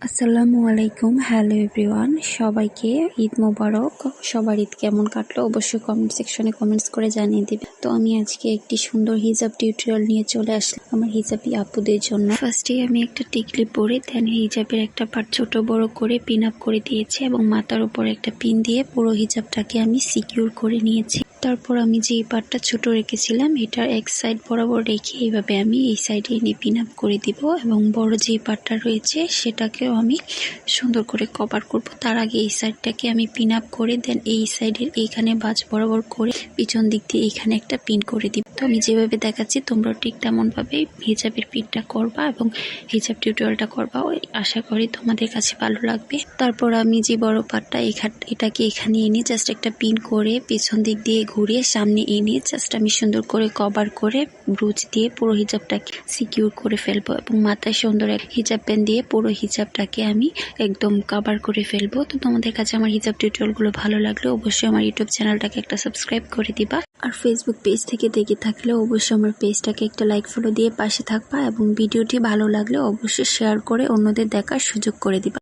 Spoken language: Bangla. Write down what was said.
আসসালামু আলাইকুম। হ্যালো এভরিওয়ান সবাইকে ঈদ মোবারক। সবার ঈদ কেমন কাটলো অবশ্যই কমেন্ট সেকশনে কমেন্টস করে জানিয়ে দিবে। তো আমি আজকে একটি সুন্দর হিজাব টিউটোরিয়াল নিয়ে চলে আসলাম আমার হিজাবি আপুদের জন্য। ফার্স্টে আমি একটা টিকলি পরে দেন হিজাবের একটা পার্ট ছোট বড় করে পিন আপ করে দিয়েছি এবং মাথার উপর একটা পিন দিয়ে পুরো হিজাবটাকে আমি সিকিউর করে নিয়েছি। তারপর আমি যে পার্টটা ছোট রেখেছিলাম, এটার এক সাইড বরাবর রেখে এইভাবে আমি এই সাইডে এনে পিন আপ করে দিব এবং বড় যে পার্টটা রয়েছে সেটাকেও আমি সুন্দর করে কভার করব। তার আগে এই সাইডটাকে আমি পিন আপ করে দেন এই সাইডের এইখানে বাজ বরাবর করে পিছন দিক দিয়ে এইখানে একটা পিন করে দিব। তো আমি যেভাবে দেখাচ্ছি, তোমরা ঠিক তেমনভাবে হিজাবের পিনটা করবা এবং হিজাব টিউটোরিয়ালটা করবা আশা করি তোমাদের কাছে ভালো লাগবে। তারপর আমি যে বড় পাটটা এখান, এটাকে এখানে এনে জাস্ট একটা পিন করে পিছন দিক দিয়ে ঘুরিয়ে সামনে এনে জাস্ট আমি সুন্দর করে কভার করে ব্রুজ দিয়ে পুরো হিজাবটাকে সিকিউর করে ফেলব এবং মাথায় সুন্দর এক হিজাব প্যান দিয়ে পুরো হিজাবটাকে আমি একদম কভার করে ফেলব। তো তোমাদের কাছে আমার হিজাব টিউটোরিয়ালগুলো ভালো লাগলে অবশ্যই আমার ইউটিউব চ্যানেলটাকে একটা সাবস্ক্রাইব করে দিবা। আর ফেসবুক পেজ থেকে দেখে থাকলে অবশ্যই আমার পেজটাকে একটা লাইক ফলো দিয়ে পাশে থাকবা এবং ভিডিওটি ভালো লাগলে অবশ্যই শেয়ার করে অন্যদের দেখার সুযোগ করে দিবা।